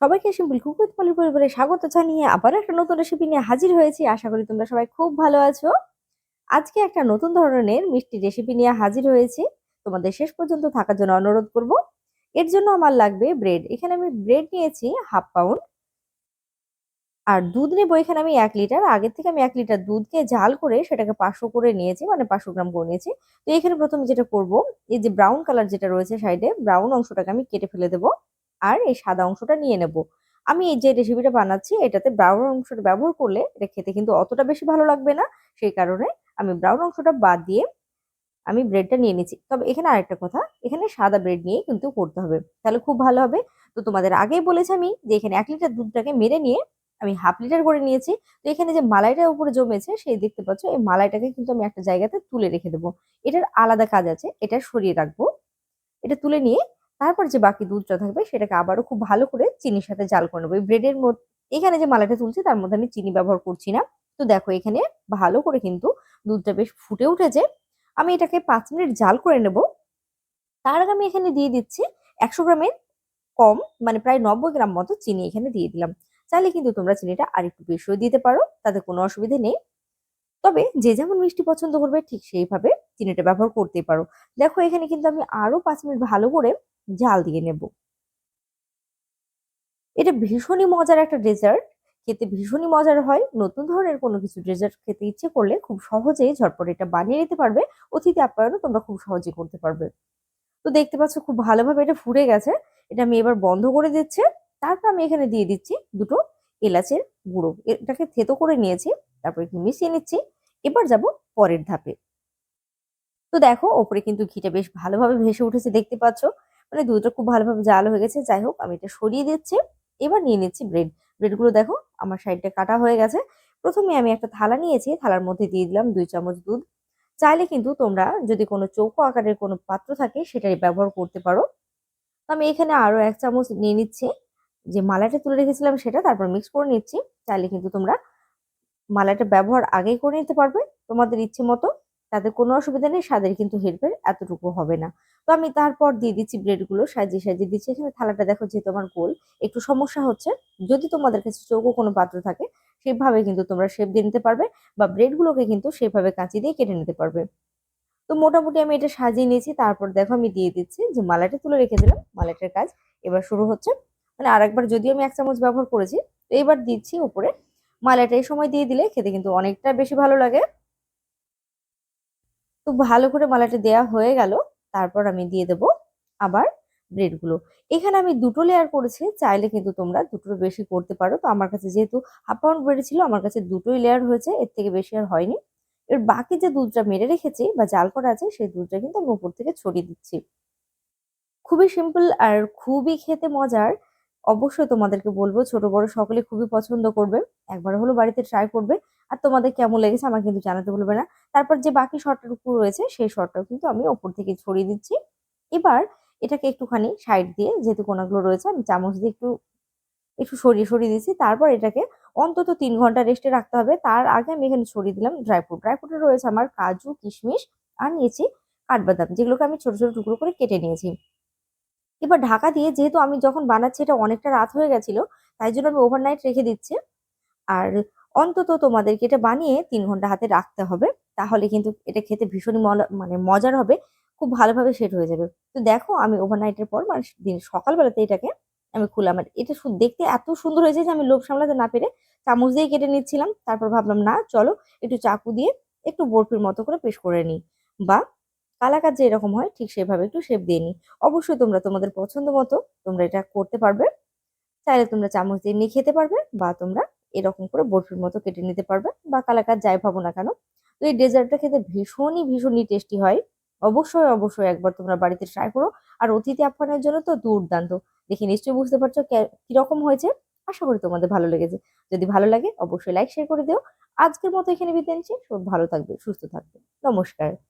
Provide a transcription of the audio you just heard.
সবাইকে simple cook with পরিবারে স্বাগত জানিয়ে আবার একটা নতুন রেসিপি নিয়ে হাজির হয়েছি। আশা করি তোমরা সবাই খুব ভালো আছো। আজকে একটা নতুন ধরনের মিষ্টি রেসিপি নিয়ে হাজির হয়েছি। তোমাদের শেষ পর্যন্ত থাকার জন্য অনুরোধ করব। এর জন্য আমার লাগবে ব্রেড এখানে আমি ব্রেড নিয়েছি হাফ পাউন্ড আর দুধ নেব এখানে আমি এক লিটার আগের থেকে আমি এক লিটার দুধকে জাল করে সেটাকে পাঁচশো করে নিয়েছি মানে পাঁচশো গ্রাম করে নিয়েছি। তো এখানে প্রথমে যেটা করব, এই যে ব্রাউন কালার যেটা রয়েছে সাইডে ব্রাউন অংশটাকে আমি কেটে ফেলে দেবো। আর এই সাদা অংশটা নিয়ে নেব। আমি এই যে রেসিপিটা বানাচ্ছি, এটাতে ব্রাউন অংশটা ব্যবহার করলে এটা খেতে কিন্তু অতটা বেশি ভালো লাগবে না। সেই কারণে আমি ব্রাউন অংশটা বাদ দিয়ে আমি ব্রেডটা নিয়ে নিচ্ছি। তবে এখানে আরেকটা কথা, এখানে সাদা ব্রেড নিয়ে কিন্তু করতে হবে। তাহলে খুব ভালো হবে। তো তোমাদের আগেই বলেছি আমি যে এখানে এক লিটার দুধটাকে মেরে নিয়ে আমি হাফ লিটার করে নিয়েছি। তো এখানে যে মালাইটা উপরে জমেছে, সেই দেখতে পাচ্ছ, এই মালাইটাকে কিন্তু আমি একটা জায়গাতে তুলে রেখে দেবো। এটার আলাদা কাজ আছে, এটা সরিয়ে রাখব। এটা তুলে নিয়ে তারপর যে বাকি দুধটা থাকবে সেটাকে আবারও খুব ভালো করে চিনির সাথে জাল করে নেব। ব্রেডের মধ্যে এখানে যে মালাটা তুলছি তার মধ্যে আমি চিনি ব্যবহার করছি না। তো দেখো এখানে ভালো করে কিন্তু দুধটা বেশ ফুটে উঠেছে। আমি এটাকে পাঁচ মিনিট জাল করে নেব। তার আগে আমি এখানে দিয়ে দিচ্ছি একশো গ্রামের কম মানে প্রায় নব্বই গ্রাম মতো চিনি এখানে দিয়ে দিলাম। চাইলে কিন্তু তোমরা চিনিটা আর একটু বেশিও দিতে পারো, তাতে কোনো অসুবিধে নেই। তবে যে যেমন মিষ্টি পছন্দ করবে ঠিক সেইভাবে চিনিটা ব্যবহার করতে পারো। দেখো, এখানে কিন্তু আমি আরও পাঁচ মিনিট ভালো করে জাল দিয়ে নেব। এটা ভীষণই মজার একটা ডেজার্ট খেতে ভীষণই মজার হয়। নতুন ধরনের কোনো কিছু ডেজার্ট খেতে ইচ্ছে করলে খুব সহজেই ঝটপট এটা বানিয়ে নিতে পারবে। অতিথি আপ্যায়নও তোমরা খুব সহজেই করতে পারবে। তো দেখতে পাচ্ছ, খুব ভালোভাবে এটা ফুটে গেছে। এটা আমি এবার বন্ধ করে দিচ্ছি। তারপর আমি এখানে দিয়ে দিচ্ছি দুটো এলাচের গুঁড়ো। এটাকে থেতো করে নিয়েছি, তারপর একটু মিশিয়ে নিচ্ছি। এবার যাব পরের ধাপে। তো দেখো ওপরে কিন্তু ঘিটা বেশ ভালোভাবে ভেসে উঠেছে, দেখতে পাচ্ছ? মানে দুধটা খুব ভালোভাবে জাল হয়ে গেছে। যাই হোক, আমি এটা সরিয়ে দিচ্ছি। এবার নিয়ে নিচ্ছি ব্রেড। ব্রেডগুলো দেখো, আমার সাইডটা কাটা হয়ে গেছে। প্রথমে আমি একটা থালা নিয়েছি, থালার মধ্যে দিয়ে দিলাম দুই চামচ দুধ। চাইলে কিন্তু তোমরা যদি কোনো চৌকো আকারের কোনো পাত্র থাকে, সেটাই ব্যবহার করতে পারো। আমি এখানে আরও এক চামচ নিয়ে নিচ্ছি। যে মালাটা তুলে রেখেছিলাম সেটা, তারপর মিক্স করে নিচ্ছি। চাইলে কিন্তু তোমরা মালাটা ব্যবহার আগেই করে নিতে পারবে, তোমাদের ইচ্ছে মতো। তাতে কোনো অসুবিধা নেই, স্বাদের কিন্তু হেরফের এতটুকু হবে না। তো আমি তারপর দিয়ে দিচ্ছি ব্রেডগুলো, সাজিয়ে সাজিয়ে দিচ্ছি। এখানে থালাটা দেখো যে তোমার গোল, একটু সমস্যা হচ্ছে, যদি তোমাদের কাছে চৌকো কোনো পাত্র থাকে, সেভাবে কিন্তু তোমরা শেপ দিয়ে নিতে পারবে বা ব্রেডগুলোকে কিন্তু সেভাবে কাঁচি দিয়ে কেটে নিতে পারবে। তো মোটামুটি আমি এটা সাজিয়ে নিয়েছি, তারপর দেখো আমি দিয়ে দিচ্ছি যে মালাটা তুলে রেখে রেখেছিলাম মালাটার কাজ এবার শুরু হচ্ছে। মানে আরেকবার যদিও আমি এক চামচ ব্যবহার করেছি, তো এবার দিচ্ছি উপরে। মালাটা এই সময় দিয়ে দিলে খেতে কিন্তু অনেকটা বেশি ভালো লাগে। তো ভালো করে মালাটা দেয়া হয়ে গেল। তারপর আমি দিয়ে দেব আবার ব্রেডগুলো। এখানে আমি দুটো লেয়ার করেছি, চাইলে কিন্তু তোমরা দুটোর বেশি করতে পারো। তো আমার কাছে যেহেতু হাফ পাউন্ড ব্রেড ছিল, আমার কাছে দুটোই লেয়ার হয়েছে, এর থেকে বেশি আর হয়নি। এর বাকি যে দুধটা মেরে রেখেছি বা জাল করা আছে, সেই দুধটা কিন্তু আমি উপর থেকে ছড়িয়ে দিচ্ছি। খুবই সিম্পল আর খুবই খেতে মজার। অবশ্যই তোমাদেরকে বলব, ছোট বড় সকলে খুবই পছন্দ করবে। একবার হলো বাড়িতে ট্রাই করবে। আর তোমাদের কেমন লেগেছে আমাকে কিন্তু জানাতে ভুলবে না। তারপর যে বাকি শর্টটুকু রয়েছে, সেই শর্টটাও কিন্তু আমি ওপর থেকে ছড়িয়ে দিচ্ছি। এবার এটাকে একটুখানি সাইড দিয়ে যেহেতু কোনাগুলো রয়েছে, আমি চামচ দিয়ে একটু একটু সরিয়ে সরিয়ে দিচ্ছি। তারপর এটাকে অন্তত তিন ঘণ্টা রেস্টে রাখতে হবে। তার আগে আমি এখানে ছড়িয়ে দিলাম ড্রাই ফ্রুট ড্রাই ফ্রুটে রয়েছে আমার কাজু, কিশমিশ আর নিয়েছি কাঠবাদাম, যেগুলোকে আমি ছোট ছোট টুকরো করে কেটে নিয়েছি। এবার ঢাকা দিয়ে যেহেতু আমি যখন বানাচ্ছি, এটা অনেকটা রাত হয়ে গেছিল, তাই জন্য আমি ওভারনাইট রেখে দিচ্ছি। আর অন্তত তোমাদেরকে এটা বানিয়ে তিন ঘণ্টা হাতে রাখতে হবে। তাহলে কিন্তু এটা খেতে ভীষণই মানে মজার হবে, খুব ভালোভাবে সেট হয়ে যাবে। তো দেখো আমি ওভারনাইটের পর মানে দিন সকালবেলাতে এটাকে আমি খুললাম। আর এটা দেখতে এত সুন্দর হয়েছে যে আমি লোভ সামলাতে না পেরে চামচ দিয়ে কেটে নিচ্ছিলাম। তারপর ভাবলাম, না, চলো একটু চাকু দিয়ে একটু বরফির মতো করে পেশ করে নিই। বা কালাকার যে এরকম হয়, ঠিক সেভাবে একটু শেপ দিয়ে নিই। অবশ্যই তোমরা তোমাদের পছন্দ মতো তোমরা এটা করতে পারবে। চাইলে তোমরা চামচ দিয়ে নিয়ে খেতে পারবে বা তোমরা এরকম করে বরফির মতো কেটে নিতে পারবে বা কালাকার যাই ভাবো না কেন। তো এই ডেজার্টটা খেতে ভীষণই ভীষণই টেস্টি হয়। অবশ্যই অবশ্যই একবার তোমরা বাড়িতে ট্রাই করো। আর অতিথি আপ্যায়নের জন্য তো দুর্দান্ত। দেখে নিশ্চয়ই বুঝতে পারছ কীরকম হয়েছে। আশা করি তোমাদের ভালো লেগেছে। যদি ভালো লাগে অবশ্যই লাইক শেয়ার করে দিও। আজকের মতো এখানে বিদায় নিচ্ছি। সব ভালো থাকবে, সুস্থ থাকবে। নমস্কার।